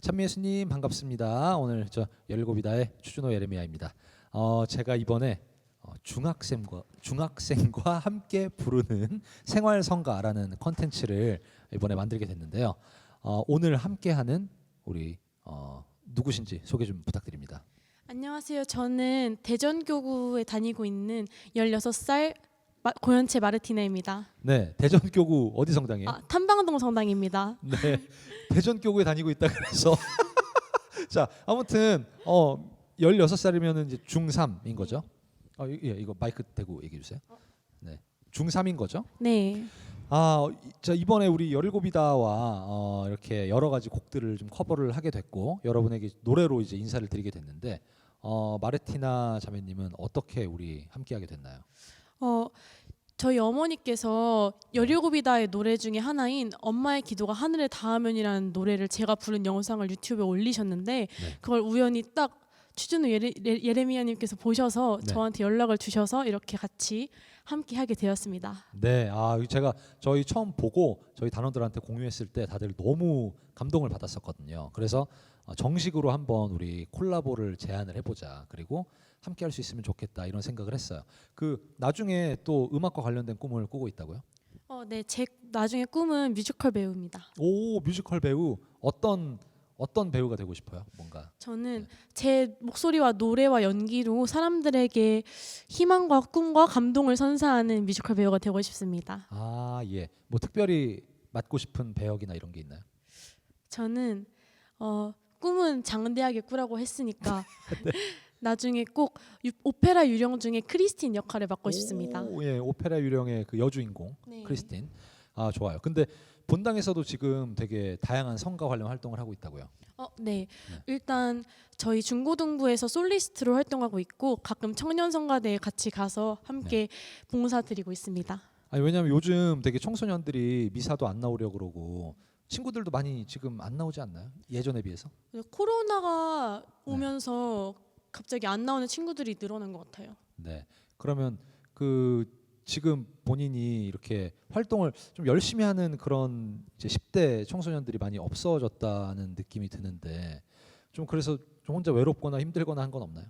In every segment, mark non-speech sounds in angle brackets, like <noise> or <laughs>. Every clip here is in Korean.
참미예수님 반갑습니다. 오늘 저 열일곱이다의 추준호 예레미야입니다. 어, 제가 이번에 어, 중학생과 중학생과 함께 부르는 생활 성가라는 컨텐츠를 이번에 만들게 됐는데요. 어, 오늘 함께하는 우리 어, 누구신지 소개 좀 부탁드립니다. 안녕하세요. 저는 대전교구에 다니고 있는 16살 마, 고현채 마르티나입니다. 네, 대전교구 어디 성당이에요? 아, 탐방동 성당입니다. <laughs> 네, 대전 교구에 다니고 있다 그래서 <laughs> 자 아무튼 어 16살이면 이제 중3인 거죠? 어, 예, 이거 마이크 대고 얘기해 주세요. 네, 중3인 거죠? 네. 아, 이- 자 이번에 우리 열일곱이다와 어, 이렇게 여러 가지 곡들을 좀 커버를 하게 됐고 여러분에게 노래로 이제 인사를 드리게 됐는데 어, 마르티나 자매님은 어떻게 우리 함께하게 됐나요? 어 저희 어머니께서 열일곱이다의 노래 중에 하나인 엄마의 기도가 하늘에 닿으면이라는 노래를 제가 부른 영상을 유튜브에 올리셨는데 네. 그걸 우연히 딱 추준우 예레, 예- 예레미야님께서 보셔서 네. 저한테 연락을 주셔서 이렇게 같이 함께 하게 되었습니다. 네, 아 제가 저희 처음 보고 저희 단원들한테 공유했을 때 다들 너무 감동을 받았었거든요. 그래서 어, 정식으로 한번 우리 콜라보를 제안을 해보자. 그리고 함께 할 수 있으면 좋겠다 이런 생각을 했어요. 그 나중에 또 음악과 관련된 꿈을 꾸고 있다고요? 어, 네, 제 나중에 꿈은 뮤지컬 배우입니다. 오 뮤지컬 배우 어떤 어떤 배우가 되고 싶어요? 뭔가 저는 제 목소리와 노래와 연기로 사람들에게 희망과 꿈과 감동을 선사하는 뮤지컬 배우가 되고 싶습니다. 아 예, 뭐 특별히 맡고 싶은 배역이나 이런 게 있나요? 저는 어, 꿈은 장대하게 꾸라고 했으니까 <laughs> 나중에 꼭 유- 오페라 유령 중에 크리스틴 역할을 맡고 싶습니다. 오, 예, 오페라 유령의 그 여주인공 네. 크리스틴. 아 좋아요. 근데 본당에서도 지금 되게 다양한 성가 관련 활동을 하고 있다고요. 어, 네. 네. 일단 저희 중고등부에서 솔리스트로 활동하고 있고 가끔 청년성가대에 같이 가서 함께 봉사 드리고 있습니다. 아니 왜냐면 요즘 되게 청소년들이 미사도 안 나오려 그러고 친구들도 많이 지금 안 나오지 않나요? 예전에 비해서? 코로나가 네. 오면서 갑자기 안 나오는 친구들이 늘어난 것 같아요. 네. 그러면 그 지금 본인이 이렇게 활동을 좀 열심히 하는 그런 이제 10대 청소년들이 많이 없어졌다는 느낌이 드는데 좀 그래서 좀 혼자 외롭거나 힘들거나 한 건 없나요?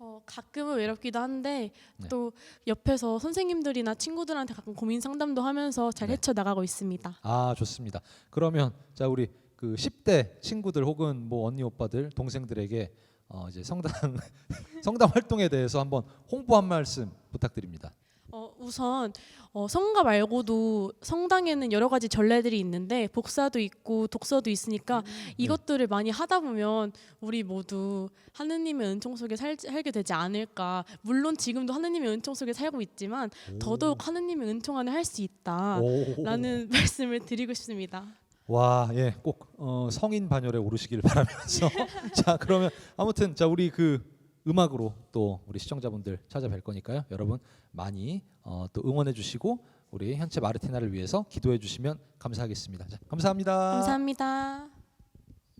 어, 가끔은 외롭기도 한데 네. 또 옆에서 선생님들이나 친구들한테 가끔 고민 상담도 하면서 잘 네. 헤쳐 나가고 있습니다. 아 좋습니다. 그러면 자 우리 그 10대 친구들 혹은 뭐 언니 오빠들 동생들에게 어 이제 성당 <laughs> 성당 활동에 대해서 한번 홍보 한 말씀 부탁드립니다. 어, 우선 어, 성가 말고도 성당에는 여러 가지 전례들이 있는데 복사도 있고 독서도 있으니까 이것들을 많이 하다 보면 우리 모두 하느님의 은총 속에 살, 살게 되지 않을까. 물론 지금도 하느님의 은총 속에 살고 있지만 더더욱 하느님의 은총 안에 할 수 있다. 오. 라는 <laughs> 말씀을 드리고 싶습니다. 와, 예, 꼭 어, 성인 반열에 오르시길 바라면서 <laughs> 자 그러면 아무튼 자 우리 그 음악으로 또 우리 시청자분들 찾아뵐 거니까요. 여러분 많이 어, 또 응원해 주시고 우리 현채 마르티나를 위해서 기도해 주시면 감사하겠습니다. 자, 감사합니다. 감사합니다.